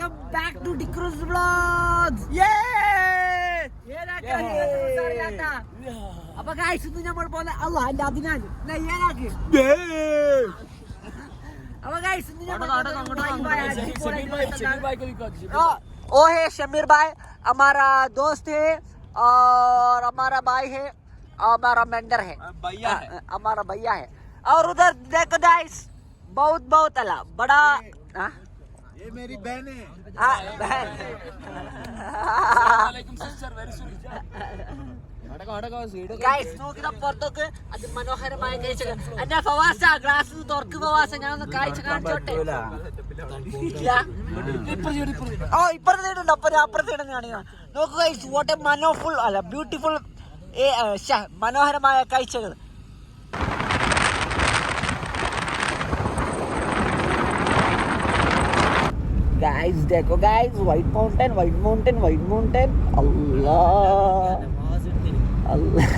Welcome back to D'Cruz vlogs അപ്പൊ guys ഇന്ന് നമ്മൾ പോലെ അല്ല എന്റെ അതിനാൽ ഏനാക്ക് അപ്പൊ ഗായ്സ് ഇന്ന് ओ है शमीर भाई हमारा दोस्त है और हमारा भाई है और हमारा मेंटर है भैया है। हाँ, हमारा भैया है और उधर देखो गाइस बहुत बहुत अला बड़ा हाँ? ये मेरी बहन है। हां बहन। वालेकुम सिस्टर वेरी सॉरी ഗ്ലാസ് ഞാൻ ഓ ഇപ്പുറത്തെ നോക്കുക വാട്ട് എ ബ്യൂട്ടിഫുൾ മനോഹരമായ കാഴ്ചകൾ गाइस देखो guys white mountain white mountain white mountain अल्लाह। अल्लाह।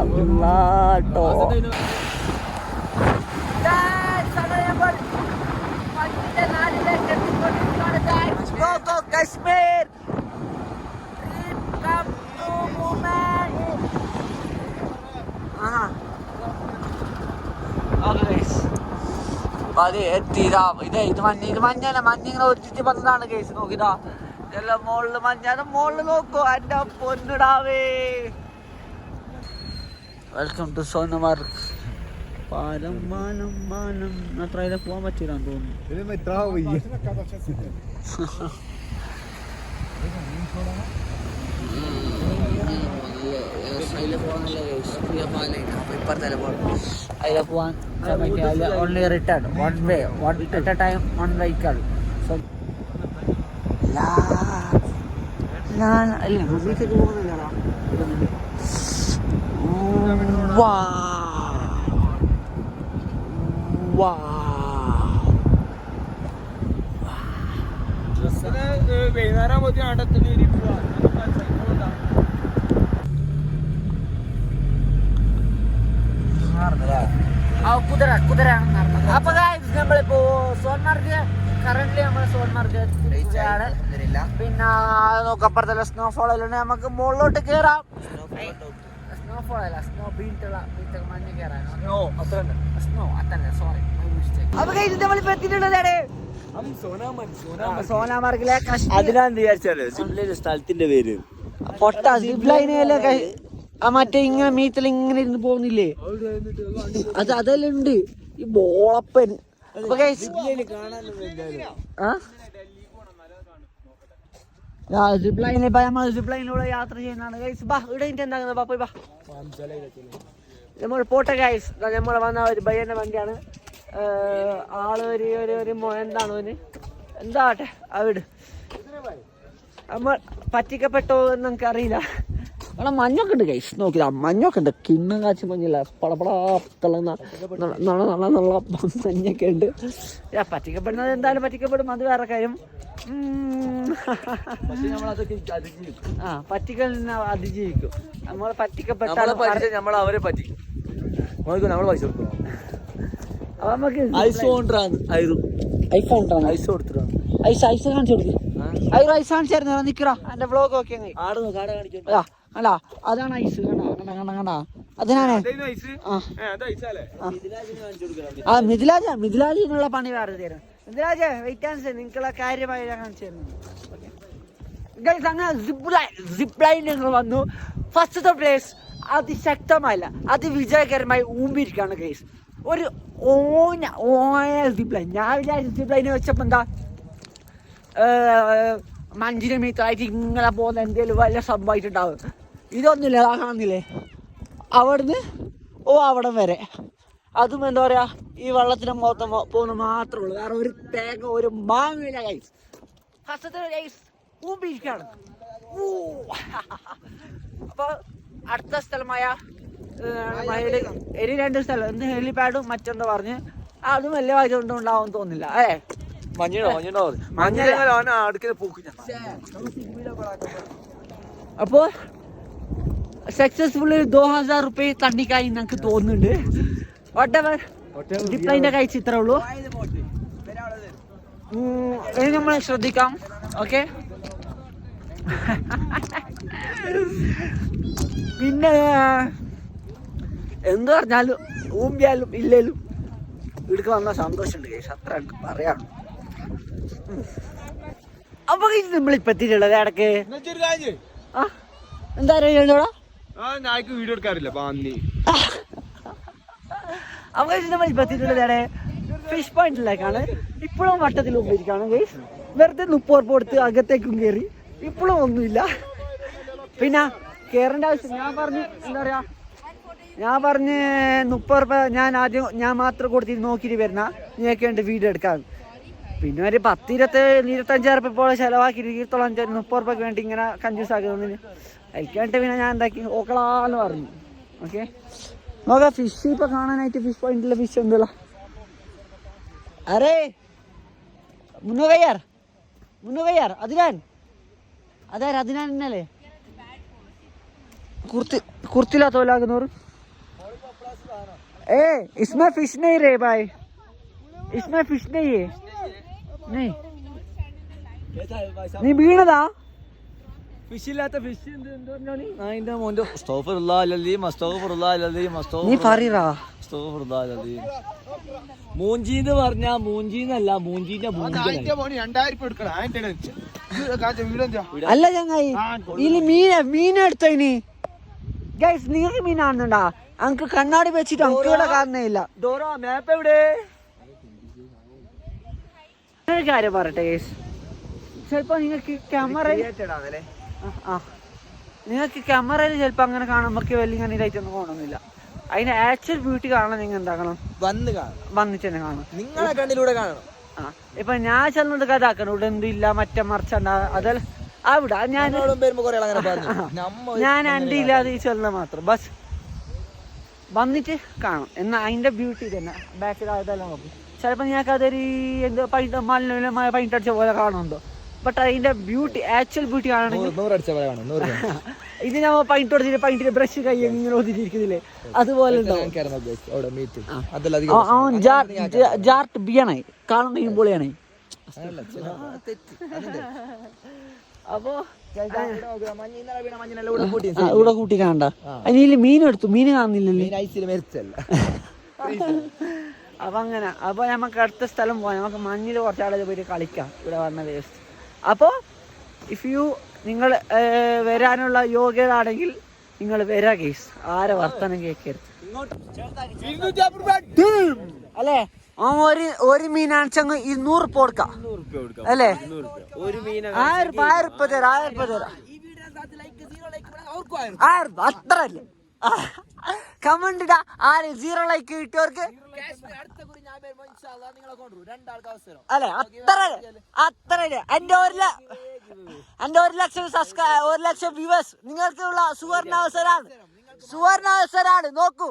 अल्लाह तो। Go go Kashmir! അത് എത്തിയതാ. ഇത് ഇത് മഞ്ഞ ഇത് മഞ്ഞല്ല മഞ്ഞ ഇങ്ങനെ ഒരു ചുറ്റി വന്നതാണ് കേസ് നോക്കിതാ എല്ലാം മോളിൽ മഞ്ഞ. അത് മുകളിൽ നോക്കൂ. എന്റെ പൊന്നിടാവേ. വെൽക്കം ടു സോനമാർക്ക് പാലം മാനം മാനം. അത്ര അതിലെ പോകാൻ പറ്റൂലാന്ന് തോന്നുന്നു. ഇതിന് പോകാൻ വയ്യ അതിലെ പോവാൻ ശ്രമിക്കുക only return one way one at a time one vehicle so ഞാൻ അല്ല വീട്ടിലേക്ക് പോകുന്നില്ലടാ വാ വാ വൈകുന്നേരം ആകുമ്പോൾ ആടത്തിന് ആ കുതിര കുതിര അപ്പൊ നമ്മളിപ്പോ സോൺമാർഗ് കറന്റ് നമ്മൾ സോൺമാർഗ് ആണ് പിന്നെ നോക്കപ്പുറത്തല്ല സ്നോഫോൾ എല്ലാം. നമുക്ക് മുകളിലോട്ട് കേറാം. സ്നോഫോൾ അല്ല സ്നോ ബീറ്റുള്ള ബീറ്റൊക്കെ മഞ്ഞ് കയറാൻ സ്നോ സോറി അപ്പൊ guys, നമ്മളിപ്പോ എത്തിയിട്ടുള്ളത് സോനാമാർഗിലെ അതിനാന്ന് വിചാരിച്ചാൽ സ്ഥലത്തിന്റെ പേര്. പൊട്ട സിബ് ആ മറ്റേ ഇങ്ങനെ മീറ്റിൽ ഇങ്ങനെ ഇരുന്ന് പോകുന്നില്ലേ? അത് അതെല്ലാം ഉണ്ട്. ഈ ബോളപ്പൻ. അപ്പൊ guys, ആ? സിപ്പ് ലൈനിൽ ഇപ്പൊ നമ്മൾ സിപ്പ് ലൈനിലൂടെ യാത്ര ചെയ്യുന്നതാണ്. ഗൈസ് ബാ ഇവിടെ എന്താകുന്നത് പോയി ബാ നമ്മൾ പോട്ടെ ഗൈസ് നമ്മൾ വന്ന ഒരു ബയ്യന്റെ വണ്ടിയാണ്. ആൾ ഒരു ഒരു ഒരു എന്താണ് ഓന്? എന്താട്ടെ അവിടെ നമ്മൾ പറ്റിക്കപ്പെട്ടോ എന്ന് നമുക്ക് അറിയില്ല. അവിടെ മഞ്ഞൊക്കെ ഉണ്ട് നോക്കി നോക്കില്ല മഞ്ഞൊക്കെ ഉണ്ട് കിണ്ണം കാച്ചി മഞ്ഞില്ല? പടപടാ തിളങ്ങുന്ന നല്ല നല്ല നല്ല മഞ്ഞൊക്കെ ഉണ്ട് യാ, പറ്റിക്കപ്പെടുന്നത് എന്തായാലും പറ്റിക്കപ്പെടും. അത് വേറെ കാര്യം. ആ നിന്ന് അതിജീവിക്കും. നമ്മൾ പറ്റിക്കപ്പെട്ടാൽ നമ്മൾ അവരെ പറ്റിക്കും. നമ്മൾ പൈസ കൊടുക്കും. അപ്പൊ നമുക്ക് ഐഫോൺ ഐസ്. കൊടുത്തിട്ടാണ് ഐസ് ഐസ് കാണിച്ചു കൊടുക്കും. ഐസ് ഐസ് കാണിച്ചായിരുന്നു നിക്കറോ എന്റെ ബ്ലോഗ് ഒക്കെ ആട് കാണിക്കും. കണ്ടാ അതാണ് ഐസ് കണ്ടാ കണ്ടാ കണ്ടാ കണ്ടാ അതിനാണ്. ആ. മിഥിലാജ മിഥിലാജിനുള്ള പണി വേറെ തരും. മിഥിലാജ് വെയിറ്റ് ആൻസ് നിങ്ങൾക്കുള്ള കാര്യമായി ഞാൻ കാണിച്ചു തരുന്നു. ഗൈസ് അങ്ങനെ സിപ്പ് ലൈൻ സിപ്പ് ലൈൻ നിങ്ങൾ വന്നു. ഫസ്റ്റത്തെ പ്ലേസ് അതിശക്തമല്ല അതിവിജയകരമായി ഊമ്പിരിക്കാണ് ഗൈസ് ഒരു ഓന ഓയ സിപ്പ് ലൈൻ ഞാൻ വിചാരിച്ച സിപ്പ് വെച്ചപ്പോ വെച്ചപ്പോൾ എന്താ മഞ്ചിനെ മീത്തായിട്ട് ഇങ്ങനെ പോകുന്ന എന്തെങ്കിലും വല്ല സംഭവിച്ചിട്ടുണ്ടാവും ഇതൊന്നുമില്ല ആ കാണുന്നില്ലേ? അവിടുന്ന് ഓ അവിടം വരെ. അതും എന്താ പറയാ ഈ വെള്ളത്തിന് മൊത്തം പോകുന്ന മാത്രമേ ഉള്ളൂ. കാരണം ഒരു തേങ്ങ ഒരു മാങ്ങയില്ല ഗൈസ് ഫസ്റ്റത്തെ ഗൈസ് ഊമ്പിരിക്കാണ്. അപ്പൊ അടുത്ത സ്ഥലമായ ഇനി രണ്ട് സ്ഥലം. എന്ത് ഹെലിപാഡും മറ്റെന്താ പറഞ്ഞ് അതും വലിയ വായിച്ചുകൊണ്ട് ഉണ്ടാവും തോന്നില്ല ഏ മഞ്ഞണോ മഞ്ഞണോ മഞ്ഞ അടുക്കൽ പൂക്ക്. അപ്പോ സക്സസ്ഫുള്ളി ദോ ഹസാർ റുപ്യ തണ്ണിക്കായി ഞങ്ങൾക്ക് തോന്നുന്നുണ്ട്. വാട്ട് എവർ ഡിപ്ലൈന്റെ കഴിച്ച് ഇത്രേ ഉള്ളൂ. ഇനി നമ്മൾ ശ്രദ്ധിക്കാം. ഓക്കെ? പിന്നെ എന്ത് പറഞ്ഞാലും ഊമ്പിയാലും ഇല്ലേലും ഇടുക്ക് വന്ന സന്തോഷമുണ്ട് കേസ് അത്ര എനിക്ക് പറയാം. അപ്പൊ അപ്പൊ ഇപ്പൊ എത്തിയിട്ടുള്ളത് ഇടയ്ക്ക് ആ എന്താ അറിയാ ഞാക്ക് വീഡിയോ എടുക്കാറില്ല പാന്നി ഇവിടെ ഫിഷ് പോയിന്റിലേക്കാണ് ഇപ്പോഴും വട്ടത്തിൽ ഉപയോഗിക്കാണ് ഗൈസ് വെറുതെ മുപ്പത് കൊടുത്ത് അകത്തേക്കും കയറി ഇപ്പോഴും ഒന്നുമില്ല. പിന്നെ കേറേണ്ട ആവശ്യം ഞാൻ പറഞ്ഞു എന്താ പറയാ? ഞാൻ പറഞ്ഞ് മുപ്പത് ഞാൻ ആദ്യം ഞാൻ മാത്രം കൊടുത്തിട്ട് നോക്കിയിട്ട് വരുന്ന നീയൊക്കെ ഉണ്ട് വീഡിയോ എടുക്കാൻ. പിന്നെ ഒരു പത്ത് ഇരുപത്തി ഇരുപത്തഞ്ചായിരം റുപ്യ ഇപ്പോൾ ചിലവാക്കി ഇരുപത്തോളം മുപ്പത് റുപ്യക്ക് വേണ്ടി ഇങ്ങനെ കൺഫ്യൂസ് ആക്കുന്നതിന് അതിൽക്കായിട്ട് പിന്നെ ഞാൻ എന്താക്കി? ഓക്കളാന്ന് പറഞ്ഞു. ഓക്കെ നോക്കാം ഫിഷ് ഇപ്പൊ കാണാനായിട്ട് ഫിഷ് പോയിന്റിലെ ഫിഷ് എന്തുള്ള അരേ മുന്നു കയ്യാർ അതിനാൻ അതെ അതിനാൻ എന്നല്ലേ കുർത്തി കുർത്തിലാ തോലാകുന്നവർ ഏ ഇസ്മ ഫിഷ് നെയ് രേ ബായ് ഇസ്മ ഫിഷ് നെയ്യേ. നെയ്. നീ വീണതാ? ഫിഷ് ഇല്ലാത്ത ഫിഷ് അതിന്റെ മോന്റെ നീ പറയറാ മൂഞ്ചിന്ന് പറഞ്ഞ മൂഞ്ചിന്നല്ല മൂഞ്ചിന്റെ അല്ല ചങ്ങായി മീന മീൻ എടുത്തോ ഇനി? ഗൈസ് നിങ്ങൾക്ക് മീൻ കാണുന്നുണ്ടാ അങ്ക് കണ്ണാടി വെച്ചിട്ട് അങ്ക് ഇവിടെ കാണുന്നില്ല ഡോറ മാപ്പ് എവിടെ? കാര്യം പറയട്ടെ ഗൈസ് ചിലപ്പോ നിങ്ങൾക്ക് ക്യാമറ ആ നിങ്ങൾക്ക് ക്യാമറയിൽ ചിലപ്പോ അങ്ങനെ കാണുമ്പോ വലിയ ലൈറ്റ് ഇതായിട്ടൊന്നും കാണുന്നില്ല. അതിന്റെ ആക്ച്വൽ ബ്യൂട്ടി കാണാൻ നിങ്ങൾ എന്താക്കണം വന്ന് കാണാം വന്നിട്ട് തന്നെ കാണും നിങ്ങളെ കണ്ണിലൂടെ കാണണം. ആ. ഇപ്പൊ ഞാൻ ചെന്നത് കഥാക്കണം. ഇവിടെ എന്തില്ല മറ്റേ മറിച്ചണ്ട അതല്ല. അവിടെ ഞാൻ ഞാൻ എന്റെ ഇല്ലാതെ ഈ ചെല്ലുന്ന മാത്രം. ബസ്. വന്നിട്ട് കാണാം എന്നാ അതിന്റെ ബ്യൂട്ടി തന്നെ. ബാക്കിൽ അതെല്ലാം നോക്കും ചിലപ്പോൾ ഞങ്ങൾക്ക് അതൊരു എന്ത് പൈ മലിനമായ പൈന്റടിച്ച പോലെ കാണുന്നുണ്ടോ? ബട്ട് അതിന്റെ ബ്യൂട്ടി ആക്ച്വൽ ബ്യൂട്ടി കാണണമെങ്കിൽ ഇത് ഞാൻ പൈന്റ് കൊടുത്തിട്ട് പൈന്റിന്റെ ബ്രഷ് കൈ ഇങ്ങനെ ഓതിരിക്കുന്നില്ലേ അതുപോലെ ജാർട്ട് ബിയാണേ. കാണുന്ന ഇമ്പോളിയാണേ അപ്പോ ഇവിടെ കൂട്ടി. കാണണ്ട. അതിൽ മീൻ എടുത്തു? മീൻ കാണുന്നില്ലല്ലേ? അപ്പൊ അങ്ങനെ. അപ്പൊ നമുക്ക് അടുത്ത സ്ഥലം പോവാം. നമുക്ക് മഞ്ഞിൽ കുറച്ചാളെ പോയിട്ട് കളിക്കാം. ഇവിടെ വന്ന വേസ്റ്റ് അപ്പോ ഇഫ് യു നിങ്ങൾ വരാനുള്ള യോഗ്യരാണെങ്കിൽ നിങ്ങൾ വരാ കേസ് ആരെ വർത്തനം കേൾക്കരുത് അല്ലേ? ഒരു ഒരു മീനാണിച്ചങ്ങ് ഇരുന്നൂറ് കൊടുക്കാം. അല്ലേ? ആയിരം ആയിരം രൂപ തരാം ആയിരം രൂപ തരാം. ആയിരം അത്ര അല്ലേ കമന്റ് ഇടാ. ആര്? സീറോ ലൈക്ക് കിട്ടിയവർക്ക്? അല്ലെ? അത്ര അത്ര എന്റെ ഒരു എന്റെ ഒരു ലക്ഷം സബ്സ്ക്രൈ ഒരു ലക്ഷം വ്യൂവേഴ്സ് നിങ്ങൾക്കുള്ള സുവർണ അവസരമാണ്. സുവർണ അവസരാണ് നോക്കൂ.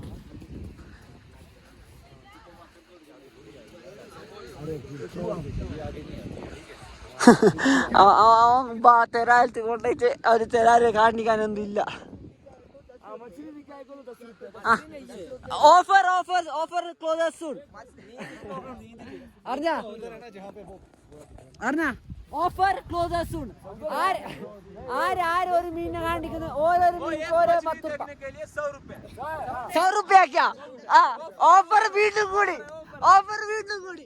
അവൻ തെരാലത്ത് കൊണ്ടുപോയിട്ട് അവർ തെരാരെ കാണിക്കാനൊന്നും ഇല്ല offer offer offer close soon. അറിഞ്ഞ അറിഞ്ഞ ഓഫർ ക്ലോസ് സൂൺ. ആര് ആര് ആര് ഒരു മീനിനെ കാണിക്കുന്നത് ഓരോ മീൻ ഓരോ പത്ത് സൗ ഓഫർ വീണ്ടും കൂടി. ഓഫർ വീണ്ടും കൂടി.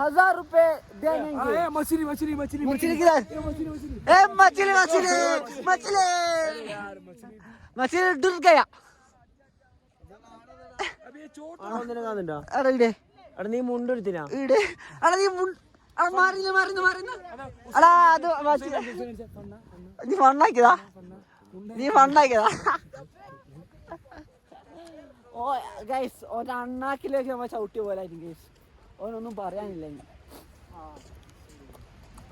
हजार रुपए देंगे मछली मछली मछली मछली किधर ए मछली मछली मछली मछली डूब गया എടാ ഇടെ അവിടെ നീ മുണ്ടെടുത്തിനാ ഇടെ എടാ നീ മുൻ- എടാ മാറില്ല മാറുന്നു മാറുന്നു എടാ അത് മറ്റേ- നീ ഫണ്ണാക്കിയതാ നീ ഫണ്ണാക്കിയതാ ഓ ഗൈസ് ഓൻ അണ്ണാക്കിലേക്ക് നമ്മ ചവിട്ടിയ പോലെ ആയിരിക്കും ഗൈസ് ഓനൊന്നും പറയാനില്ല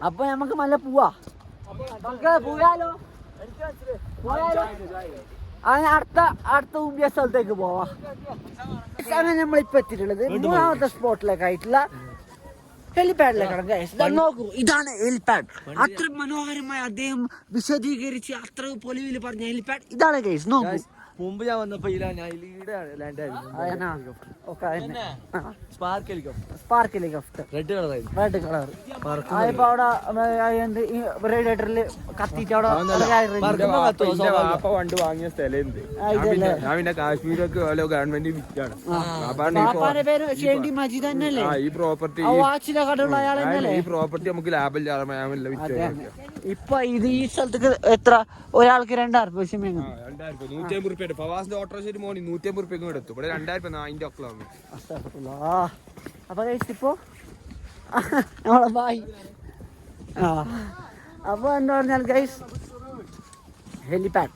അപ്പൊ നമുക്ക് നല്ല പൂവാ. നമുക്ക് പോയാലോ? പോയാലോ? അങ്ങനെ അടുത്ത അടുത്ത ഉമ്പിയ സ്ഥലത്തേക്ക് പോവാ. അങ്ങനെ നമ്മളിപ്പോ എത്തിയിട്ടുള്ളത്. മൂന്നാമത്തെ സ്പോട്ടിലേക്ക് ആയിട്ടുള്ള നോക്കൂ ഇതാണ് ഹെലിപാഡ്. അത്ര മനോഹരമായി അദ്ദേഹം വിശദീകരിച്ച് അത്ര പൊലിവിൽ പറഞ്ഞ ഹെലിപാഡ്. ഇതാണ് ഗൈസ് നോക്കൂ. മുമ്പ് ഞാൻ വന്നപ്പോ ഞാൻ ഇവിടെ ലാൻഡ് ആയിരുന്നു. Spark helicopter spark helicopter red കളറായിരുന്നു red colour അതിപ്പോ അവിടെ റേഡിയേറ്ററിൽ അവിടെ പണ്ട് വാങ്ങിയ സ്ഥലം ഞാൻ പിന്നെ കാശ്മീരൊക്കെ ഓരോ ഗവൺമെന്റ് വിറ്റാണ്. പേര് ഷേണ്ടി മജീദ് തന്നെയല്ലേ? ആ, ഈ പ്രോപ്പർട്ടി വാച്ചിലെ കടയുള്ള ഈ പ്രോപ്പർട്ടി നമുക്ക് ലാഭമില്ല വിറ്റ് ഇപ്പൊ ഇത് ഈ സ്ഥലത്തേക്ക് എത്ര? ഒരാൾക്ക് രണ്ടായിരം രൂപ വെച്ച് രണ്ടായിരം രൂപ. നൂറ്റി അമ്പത് റുപ്യ ഫവാസിന്റെ ഓട്ടോറിക്ഷ മോണി എടുത്തു. ഇവിടെ രണ്ടായിരം രൂപ അതിന്റെ അപ്പൊ ഇപ്പൊ ഇപ്പോ നമ്മളെ ബായി. ആ. അപ്പൊ എന്താ പറഞ്ഞാൽ ഗൈസ് ഹെലിപാഡ്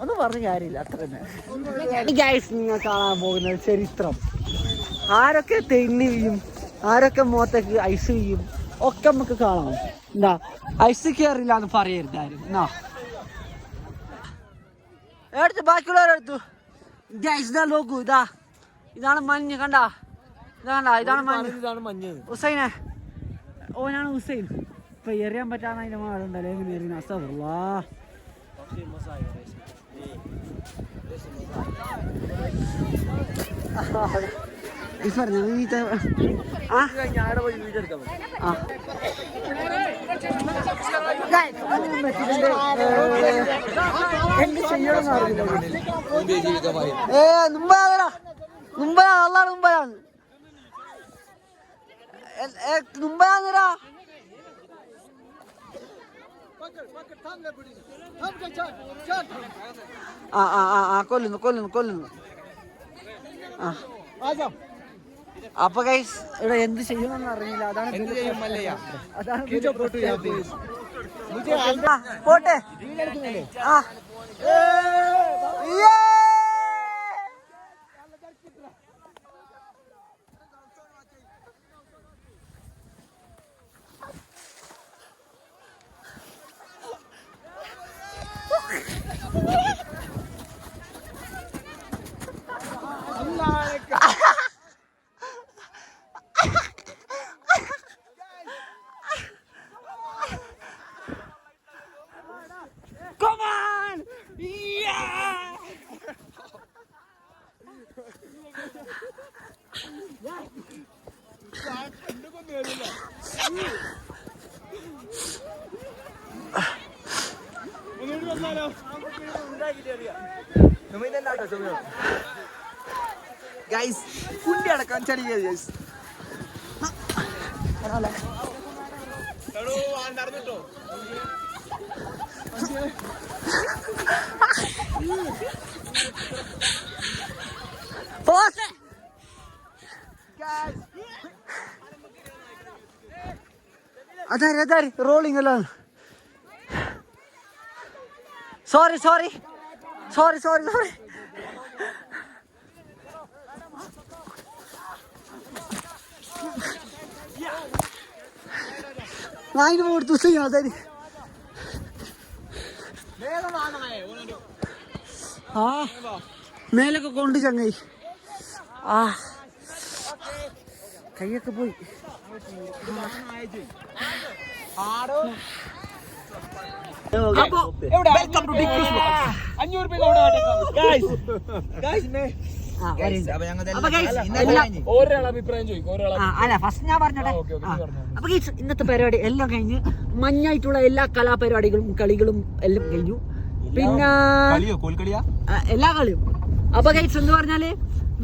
ഒന്നും പറഞ്ഞ കാര്യമില്ല അത്ര തന്നെ. ഗൈസ് നിങ്ങൾ കാണാൻ പോകുന്നത് ചരിത്രം. ആരൊക്കെ തെന്നി വീഴും ആരൊക്കെ മുഖത്തേക്ക് ഐസ് വീഴും ഒക്കെ നമുക്ക് കാണാം. എന്താ ഐസ് കയറില്ല എന്ന് പറയരുത് ആരും. എന്നാ. എടുത്ത് ബാക്കിയുള്ളവരെടുത്തു ഗൈസ് ഇതാ നോക്കൂ ഇതാ. ഇതാണ് മഞ്ഞ് കണ്ട? ഇതാ കണ്ട ഇതാണ് മഞ്ഞ്. ഇതാണ് മഞ്ഞ്. ഹുസൈനെ. ഓനാണ് ഹുസൈൻ. ഇപ്പൊ എറിയാൻ പറ്റാന്ന് അതിന്റെ മാറുണ്ടല്ലോ എങ്ങനെ എറിയുന്ന അസറുള്ളാ ഏ പറഞ്ഞ നീ അള്ളാണ് ആ ഞാടെ പോയി വീഡിയോ എടുക്കാൻ പറ്റും ആ Guys, ഒന്നും പറ്റിയിട്ടുണ്ട്. ഏ, എന്ത് ചെയ്യണമെന്ന് അറിയില്ല ഏ മുമ്പാതടാ മുമ്പാ മുമ്പാണ് മുമ്പാന്നടാ ആ ആ ആ ആ കൊല്ലുന്നു കൊല്ലുന്നു കൊല്ലുന്നു. ആ. അപ്പൊ ഗൈസ് ഇവിടെ എന്ത് ചെയ്യുമെന്ന് അറിയില്ല. അതാണ് അതാണ് പോട്ടെ. ആ yeah! Come on! Yeah! Guys guys Pause! അതാരി അതാരി? റോളിംഗ് അല്ല. Sorry sorry sorry sorry sorry ഞാൻ കൊടുത്തു ചെയ്യാം അതാരി ആ മേലൊക്കെ കൊണ്ട് ചങ്ങായി. ആ കൈയൊക്കെ പോയി. അഞ്ഞൂറ് വെൽക്കം അല്ല ഫസ്റ്റ് ഞാൻ പറഞ്ഞോട്ടെ. അപ്പൊ guys, ഇന്നത്തെ പരിപാടി എല്ലാം കഴിഞ്ഞ് മഞ്ഞായിട്ടുള്ള എല്ലാ കലാപരിപാടികളും കളികളും എല്ലാം കഴിഞ്ഞു. പിന്നെ എല്ലാ കളിയും. അപ്പൊ ഗൈസ് എന്ന് പറഞ്ഞാൽ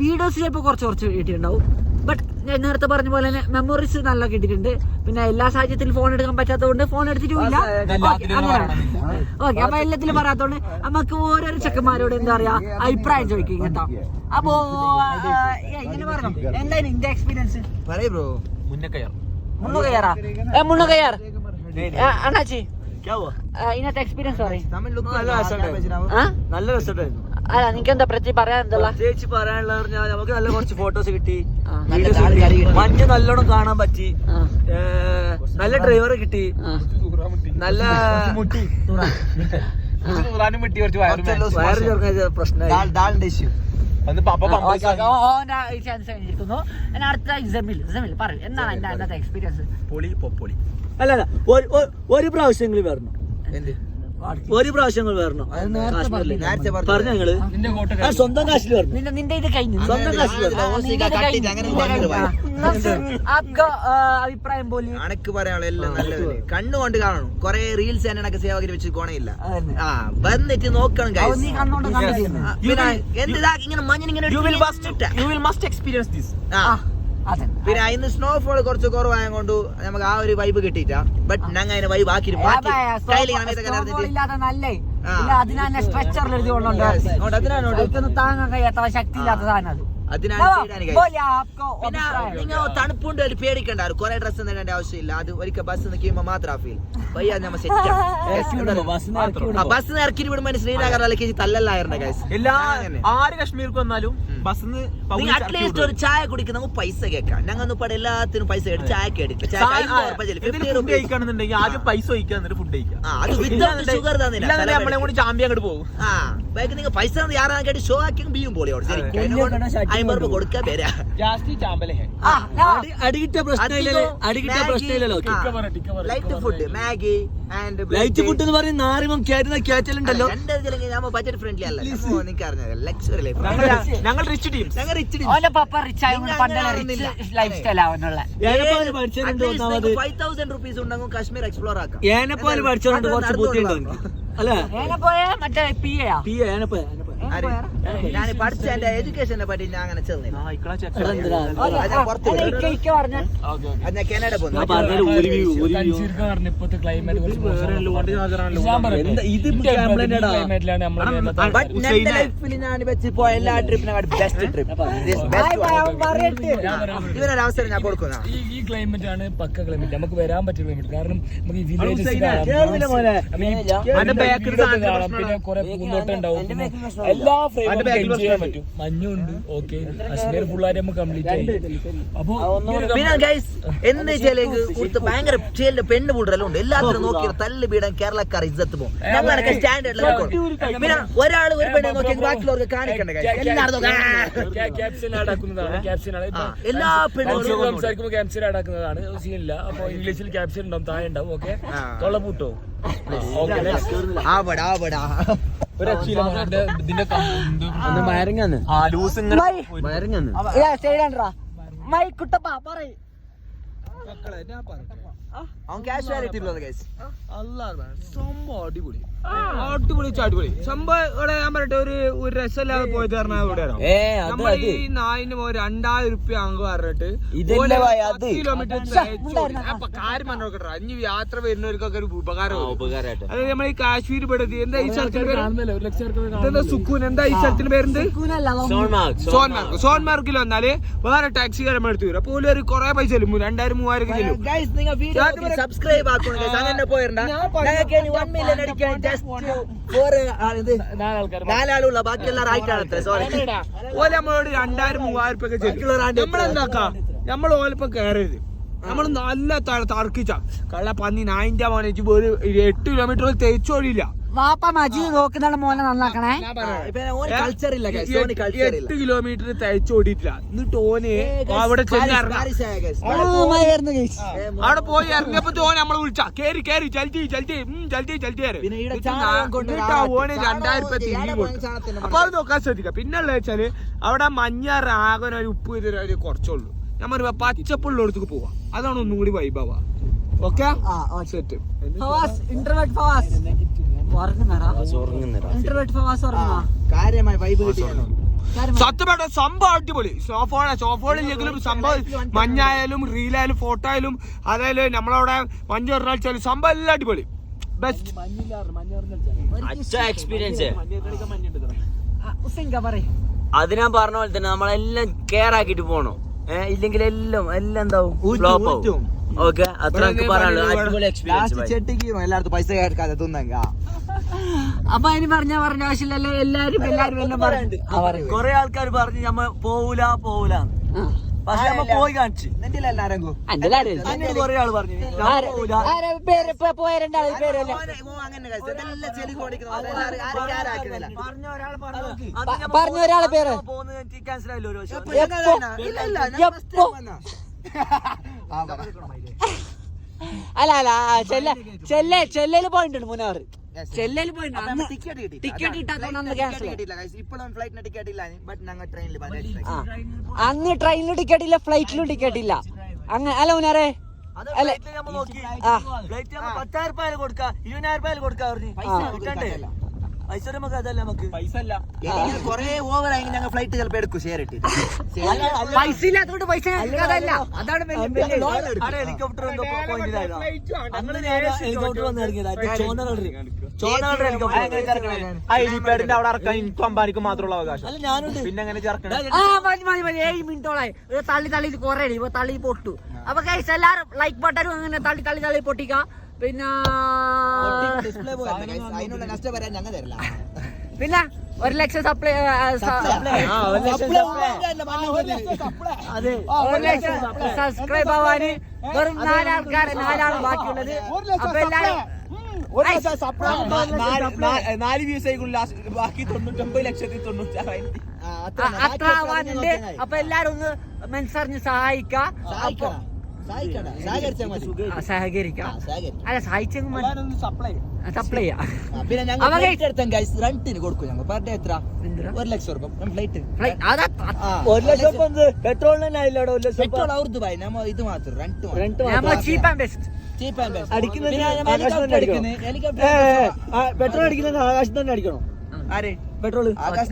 വീഡിയോസ് ചിലപ്പോ കുറച്ച് കുറച്ച് കിട്ടിയിട്ടുണ്ടാവും. ഞാൻ നേരത്തെ പറഞ്ഞ പോലെ തന്നെ മെമ്മറീസ് നല്ല കിട്ടിയിട്ടുണ്ട്. പിന്നെ എല്ലാ സാഹചര്യത്തിലും ഫോൺ എടുക്കാൻ പറ്റാത്തതുകൊണ്ട് ഫോൺ എടുത്തിട്ടുമില്ല. ഓക്കെ അപ്പൊ എല്ലാത്തിലും പറയാത്തോണ്ട് നമുക്ക് ഓരോരോ ചെക്കന്മാരോട് എന്താ പറയാ അഭിപ്രായം ചോദിക്കും കേട്ടോ. അപ്പോ ഇങ്ങനെ പറഞ്ഞു. എന്തായാലും ഇന്റെ എക്സ്പീരിയൻസ് പറയ് ബ്രോ മുന്നു കയ്യാറാ ഏ മുന്നു കയ്യാർ അണ്ണാച്ചി. ആ, ഇന്നത്തെ എക്സ്പീരിയൻസ് പറയും. നല്ല രസമുണ്ടായിരുന്നു അല്ല നിനക്ക് എന്താ പ്രതി പറയാൻ എന്താ പ്രത്യേകിച്ച് പറയാനുള്ള പറഞ്ഞാൽ നമുക്ക് നല്ല കുറച്ച് ഫോട്ടോസ് കിട്ടി. മഞ്ഞ് നല്ലോണം കാണാൻ പറ്റി. നല്ല ഡ്രൈവർ കിട്ടി. നല്ല ഒരു- പ്രാവശ്യം പറഞ്ഞു ഒരു പ്രാവശ്യം വരണം. പറഞ്ഞു ഞങ്ങൾ ആ, സ്വന്തം കാശിൽ വരണം. നിന്റെ നിന്റെ ഇത് കഴിഞ്ഞു. സ്വന്തം കാശിൽ വരണം. അഭിപ്രായം പോലെ. അനക്ക് പറയാനുള്ള എല്ലാം നല്ലത് കണ്ണുകൊണ്ട് കാണണം കൊറേ റീൽസ് എന്നൊക്കെ സേവകരി വെച്ച് കോണയില്ല. ആ വന്നിട്ട് നോക്കണം എന്താ ഇങ്ങനെ മഞ്ഞിങ്ങനെ you will must you will must experience this ആ. പിന്നെ അതിന് സ്നോഫോൾ കുറച്ച് കുറവായത് കൊണ്ട് നമുക്ക് ആ ഒരു വൈബ് കിട്ടിയിട്ടാ ബട്ട് ഞങ്ങൾ അതിന് വൈബ് ആക്കി അതിനാണ് സ്ട്രെച്ചറിൽ എഴുതി കൊണ്ടുണ്ട്. അതിനാണ്. താങ്ങാൻ കഴിയാത്ത ശക്തി ഇല്ലാത്ത സാധനം അത്. പിന്നെ. നിങ്ങൾ തണുപ്പുണ്ട് ഒരു പേടിക്കണ്ട? കുറെ ഡ്രസ്സ് നേടേണ്ട ആവശ്യമില്ല. അത് ഒരിക്കൽ ബസ് നിൽക്കുമ്പോ മാത്രം ഫീൽ പയ്യ നമ്മ സെറ്റ് ബസ് ഇറക്കി വിടുമ്പോ ശ്രീനഗറിലേക്ക് തല്ലല്ലായിരുന്നു ഗൈസ്. ആര് കാശ്മീർക്ക് വന്നാലും അറ്റ്ലീസ്റ്റ് ഒരു ചായ കുടിക്കുന്ന നമുക്ക് പൈസ കേൾക്കാം. ഞങ്ങൾ ഇപ്പൊ എല്ലാത്തിനും പൈസ കേട്ട് ചായ കേട്ടിട്ട് ചായ ഫുഡ് കഴിക്കണമെന്നുണ്ടെങ്കിൽ ആദ്യം പൈസ എന്നിട്ട് ഫുഡ് കഴിക്കാം നമ്മളെ കൂടി ചാമ്പി അങ്ങോട്ട് പോകും. ആ ബൈക്ക് നിങ്ങൾ പൈസ യാറാൻ കേട്ട് ഷോ ആക്കി ബീയും പോളിയോട് ശരി അമ്പത് രൂപ കൊടുക്കാൻ പേരാ. അടികിട്ട പ്രശ്നമില്ലല്ലോ അടികിട്ട പ്രശ്നമില്ലല്ലോ light food Maggi. Light food എന്ന് പറയുന്ന നാറിമം കയറ്റുന്ന നമ്മൾ ബഡ്ജറ്റ് ഫ്രണ്ട്ലി അല്ല. നിങ്ങൾക്ക് അറിഞ്ഞത് ലക്ഷറി ലൈഫ് ഞങ്ങൾ റിച്ച് ടീം ഞങ്ങൾ റിച്ച് ഓന്റെ പപ്പ റിച്ച് ലൈഫ് സ്റ്റൈൽ ആവുന്നുള്ള. ഏനപ്പാൽ പഠിച്ചിട്ടുണ്ട് ഒന്നാമത്. ഫൈവ് തൗസൻഡ് റുപ്പീസ് ഉണ്ടെങ്കിൽ കാശ്മീർ എക്സ്പ്ലോർ ആക്കാം. ഏനപ്പാൽ പഠിച്ചോണ്ട് കുറച്ച് ബുദ്ധിയുണ്ടോ എനിക്ക് അല്ലേ? ഏനെ പോയ മറ്റേ പി എ പി ആര്? ഞാൻ പഠിച്ച എന്റെ എഡ്യൂക്കേഷനെ പറ്റി ഞാൻ അങ്ങനെ ഞാൻ കാനഡ ഞാൻ വെച്ച് പോയ എല്ലാ ട്രിപ്പിനെ ബെസ്റ്റ് ട്രിപ്പ് ഇവനൊരു അവസരം ഞാൻ കൊടുക്കുന്ന. ക്ലൈമറ്റ് ആണ് പക്ക ക്ലൈമറ്റ് നമുക്ക് വരാൻ പറ്റിയ ക്ലൈമറ്റ് കാരണം നമുക്ക് ഈ വില്ലേജ് പിന്നെ കുറെ പൂന്തോട്ടം ഉണ്ടാവും. പിന്നെ എല്ലാ ഫ്ലേവറും ചെയ്യാൻ പറ്റും. മഞ്ഞുണ്ട് ഓക്കെ ഫുൾ ഫുള്ളായിട്ട് നമുക്ക് കംപ്ലീറ്റ് ആയി. അപ്പൊ എന്ന് കൊടുത്ത് ഭയങ്കര ചേലിന്റെ പെണ്ണ് പൂടലെല്ലാം ഉണ്ട് എല്ലാത്തിനും നോക്കി തല്ല് ബീടാൻ കേരളക്കാർ ഇജ്ജത്ത് പോകും. ഞങ്ങളൊക്കെ സ്റ്റാൻഡേർഡിൽ പിന്നെ ഒരാൾ ഒരു പെണ്ണെ നോക്കി ബാക്കിയുള്ളവർക്ക് കാണിക്കണ്ട എല്ലാ പെണ്ണുകളും സംസാരിക്കുമ്പോൾ ആഡാക്കുന്നതാണ് സീനില്ല അപ്പൊ ഇംഗ്ലീഷിൽ ക്യാപ്ഷൻ ഉണ്ടാവും താഴെ ഉണ്ടാവും ഓക്കെ തൊള്ളപൂട്ടോ തൊള്ള പൂട്ടോ? ഓക്കെ. പറയ്. മക്കളെ ഞാൻ രക്ഷയില്ല അവൻ കാഷ്വാലിറ്റി ഉള്ളത് ഗൈസ് സംഭവം അടിപൊളി. അടിപൊളി അടിപൊളി. സംഭവം ഇവിടെ ഞാൻ പറയട്ടെ ഒരു ഒരു രസമില്ലാതെ പോയത് പറഞ്ഞാൽ എവിടെയാണോ നമ്മൾ ഈ നായിന് പോയി രണ്ടായിരം റുപ്യ അങ്ങ് പറഞ്ഞിട്ട്. കിലോമീറ്റർ അപ്പൊ കാര്യം അഞ്ഞ് യാത്ര വരുന്നവർക്കൊക്കെ ഒരു ഉപകാരം ഉപകാരമായിട്ട് അതായത് നമ്മൾ ഈ കാശ്മീർ പെടുത്തി എന്താ ഈ സ്ഥലത്തിന്റെ പേര്? സുക്കൂൻ? എന്താ ഈ സ്ഥലത്തിന്റെ പേരെന്ത്? സോൻമാർഗ് സോൻമാർഗിൽ വന്നാൽ വേറെ ടാക്സിക്കാരൻ എടുത്തു തരും അപ്പൊ ഒരു കുറെ പൈസ ചെല്ലും രണ്ടായിരം മൂവായിരം ചെല്ലും സബ്സ്ക്രൈബ് ആക്കണം അങ്ങനെ ഞങ്ങൾക്ക് ഇനി 1 മില്യൺ അടിക്കാൻ ജസ്റ്റ് ഫോർ ഇത് നാലാളുള്ള ബാക്കി സോറി ഓല നമ്മളോട് രണ്ടായിരം മൂവായിരം ഉറുപ്പ്യ ഒക്കെ ചെല്ലും നമ്മൾ ഓലപ്പം കയറരുത് നമ്മൾ നല്ല തർക്കിച്ച കള്ള പന്നി നായിന്റെ മോനെ ഒരു എട്ട് കിലോമീറ്റർ തേച്ചോടിയില്ല വാപ്പ മജി നോക്കുന്നാണ് മോനെ നന്നാക്കണേ. ഇപ്പൊ ഓന് കൾച്ചർ ഇല്ല ഗൈസ് ഓന് കൾച്ചർ ഇല്ല. എട്ട് കിലോമീറ്റർ തേച്ചോടിയിട്ടില്ല എന്നിട്ട് ഓന് അവിടെ അവിടെ പോയി ഇറങ്ങിയപ്പോ ഓനെ നമ്മളെ വിളിച്ച കേറി കേറി ചലത്തി ചലത്തി ചലത്തി ചലത്തി ഓന് രണ്ടായിരം രൂപ തിരികെ ചാണകം കൊടുക്കും ചാണകത്തിന് അപ്പൊ അത് നോക്കാൻ ശ്രദ്ധിക്കുക പിന്നെ ഉള്ള വെച്ചാൽ അവിടെ മഞ്ഞ രാഗന ഒരു ഉപ്പ് ഇതിന് ഒരു കുറച്ചുള്ളൂ. ഞാൻ പറയുമ്പോ പച്ചപ്പുള്ളടത്തേക്ക് പോവാ. അതാണ് ഒന്നും കൂടി വൈബാവാ ഓക്കെ? സെറ്റ് ഫവാസ് ഇന്റർവെറ്റ് ഫവാസ്. ഉറങ്ങുന്നടാ. ഇന്റർവെറ്റ് ഫവാസ് ഉറങ്ങുന്ന കാര്യമായി വൈബ് കിട്ടിയാണ് സത്യം പറഞ്ഞ സംഭവം അടിപൊളി. സോഫോളെ സോഫോളില്ലെങ്കിലും സംഭവം മഞ്ഞായാലും റീലായാലും ഫോട്ടോ ആയാലും അതായാലും നമ്മളവിടെ മഞ്ഞ് പറഞ്ഞാൽ സംഭവം എല്ലാം അടിപൊളി. ബെസ്റ്റ് എക്സ്പീരിയൻസ് അത് ഞാൻ പറഞ്ഞ പോലെ തന്നെ നമ്മളെല്ലാം കെയർ ആക്കിട്ട് പോണോ. ഏഹ് ഇല്ലെങ്കിൽ എല്ലാം എല്ലാം എന്താവും ഫ്ലോപ്പ് ആവും. ഓക്കെ അത്ര പറയാനുള്ളൂ. അടിപൊളി എക്സ്പീരിയൻസ് ചെട്ടിക്ക് എല്ലായിടത്തും പൈസ കേൾക്കാതെ തിന്നങ്ക അപ്പൊ അതിന് പറഞ്ഞ പറഞ്ഞ ആവശ്യമില്ലല്ലോ. എല്ലാരും എല്ലാരും എല്ലാം പറഞ്ഞു. കൊറേ ആൾക്കാർ പറഞ്ഞു നമ്മ പോവൂല പോവൂല. പക്ഷെ നമ്മ പോയി കാണിച്ചു. അങ്ങനെ കൊറേ ആൾ പറഞ്ഞു പറഞ്ഞ ഒരാളെ പേര്? ക്യാൻസൽ ആയില്ലോ? അല്ല അല്ല ചെല്ലേ ചെല്ല ചെല്ല ചെല്ലയിൽ പോയിട്ടുണ്ട് മൂന്നാറ്. ചെല്ലയിൽ പോയി അന്ന് ടിക്കറ്റ് കിട്ടാത്തോണ്ട് അന്ന് ക്യാൻസൽ ഇപ്പോഴും ഫ്ലൈറ്റിന് ടിക്കറ്റ് ഇല്ല. ബട്ട് ഞങ്ങൾ ട്രെയിനിൽ ആ. അന്ന് ട്രെയിനിലും ടിക്കറ്റ് ഇല്ല ഫ്ലൈറ്റിലും ടിക്കറ്റ് ഇല്ല. അങ്ങ് അല്ല നമ്മ പത്തായിരം രൂപ കൊടുക്കാം. ഇരുപതിനായിരം രൂപ കൊടുക്കാം പറഞ്ഞു പൈസ നമുക്ക് അതല്ല നമുക്ക്. പൈസ അല്ല കൊറേ ഓവർ ആയി ഞങ്ങൾ ഫ്ലൈറ്റ് ചിലപ്പോ എടുക്കും ഷെയർ ഇട്ടിട്ട് പൈസ ഇല്ലാത്തോണ്ട് പൈസ അതല്ല. അതാണ് അവിടെ ഹെലികോപ്റ്റർ ഹെലികോപ്റ്റർ വന്ന് ഇറങ്ങിയതാ. ഹെലികോപ്റ്റർ ഇറക്കാൻ എനിക്കും അമ്പാനിക്കും മാത്രമുള്ള അവകാശം. അല്ല ഞാനുണ്ട്. പിന്നെ അങ്ങനെ ചേർക്കണം? ആ മതി മതി മതി. ഏഴ് മിനിറ്റോളായി ഇത് തള്ളി തള്ളി കുറേ തള്ളി പൊട്ടു. അപ്പൊ എല്ലാരും ലൈക്ക് ബട്ടനും അങ്ങനെ തള്ളി തള്ളി തള്ളി പൊട്ടിക്ക. പിന്നെ ഡിസ്പ്ലേ അതിനുള്ള നഷ്ടം വരാൻ ഞങ്ങൾ തരില്ല. പിന്നെ ഒരു ലക്ഷം സപ്ലൈ അതെ. ഒരു ലക്ഷം സബ്സ്ക്രൈബ് ആവാന് വെറും നാലാൾക്കാർ നാലാൾ ബാക്കിയുള്ളത്. അപ്പൊ എല്ലാരും നാല് വ്യൂസ് ആയിക്കുള്ള ബാക്കി തൊണ്ണൂറ്റൊമ്പത് ലക്ഷത്തി തൊണ്ണൂറ്റാറായിരത്തി ആ, അത്ര ആവാനുണ്ട്. അപ്പൊ എല്ലാരും ഒന്ന് മനസ്സറിഞ്ഞ് സഹായിക്ക. സഹകരിക്കാം. അല്ല സഹായിച്ചെങ്കിൽ. സപ്ലൈ ചെയ്യാം. പിന്നെ ഞങ്ങൾ ഗൈസ് റെന്റിന് കൊടുക്കും ഞങ്ങൾ. പെർ ഡേ എത്ര? ഒരു ലക്ഷം റുപ്യ ഫ്ലൈറ്റ് ഫ്ലൈ- അതാ ഒരു ലക്ഷം തന്നെ ഒരു ലക്ഷം പെട്രോൾ നമ്മ ഇത് മാത്രം റെന്റ് റെന്റ് നമ്മൾ cheap and best cheap and best അടിക്കുന്നത് ഹെലികോപ്റ്റർ തന്നെ പെട്രോൾ അടിക്കുന്നത്. അടിക്കണോ. ആരെ? Petrol Akash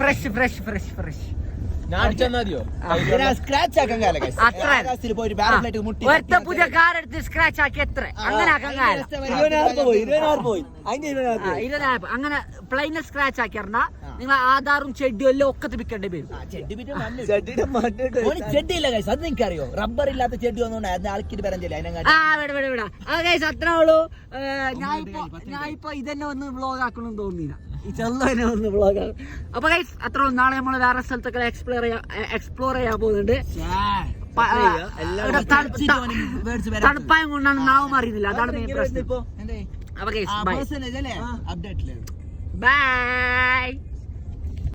fresh fresh fresh fresh ഒറ്റ പുതിയ കാർ എടുത്ത് സ്ക്രാച്ച് ആക്കി എത്ര? അങ്ങനെ ആക്കാൻ അങ്ങനെ പ്ലെയിനെ സ്ക്രാച്ച് ആക്കി പറഞ്ഞാ നിങ്ങൾ ആധാറും ചെഡിയും എല്ലാം ഒക്കെ തിപ്പിക്കേണ്ടി വരും. ചെടി പിന്നെ മണ്ണ് ചെടിയുടെ മണ്ണിട്ട് ഓന് ചെടി ഇല്ല ഗൈസ് അത് നിങ്ങൾക്ക് അറിയോ റബ്ബർ ഇല്ലാത്ത ചെടി അതിന് ആൾക്കിട്ട് പറഞ്ഞില്ല അതിനെ അത്രേ ഉള്ളൂ. ഞാൻ ഇപ്പൊ ഞാൻ ഇപ്പൊ ഇതന്നെ ഒന്ന് വ്ലോഗ് ആക്കണമെന്ന് തോന്നിയില്ല. ഈ ചെറുതന്നെ ഒന്ന് വ്ളോഗ് ആക്കും. അപ്പൊ ഗൈസ് അത്ര നാളെ നമ്മൾ വേറെ സ്ഥലത്തൊക്കെ എക്സ്പ്ലോർ ചെയ്യാൻ എക്സ്പ്ലോർ ചെയ്യാൻ പോകുന്നുണ്ട്. തണുപ്പായം കൊണ്ടാണ് നാവും അറിയുന്നില്ല അതാണ് മെയിൻ പ്രശ്നം. അപ്പൊ ഗൈസ് ബൈ ബൈ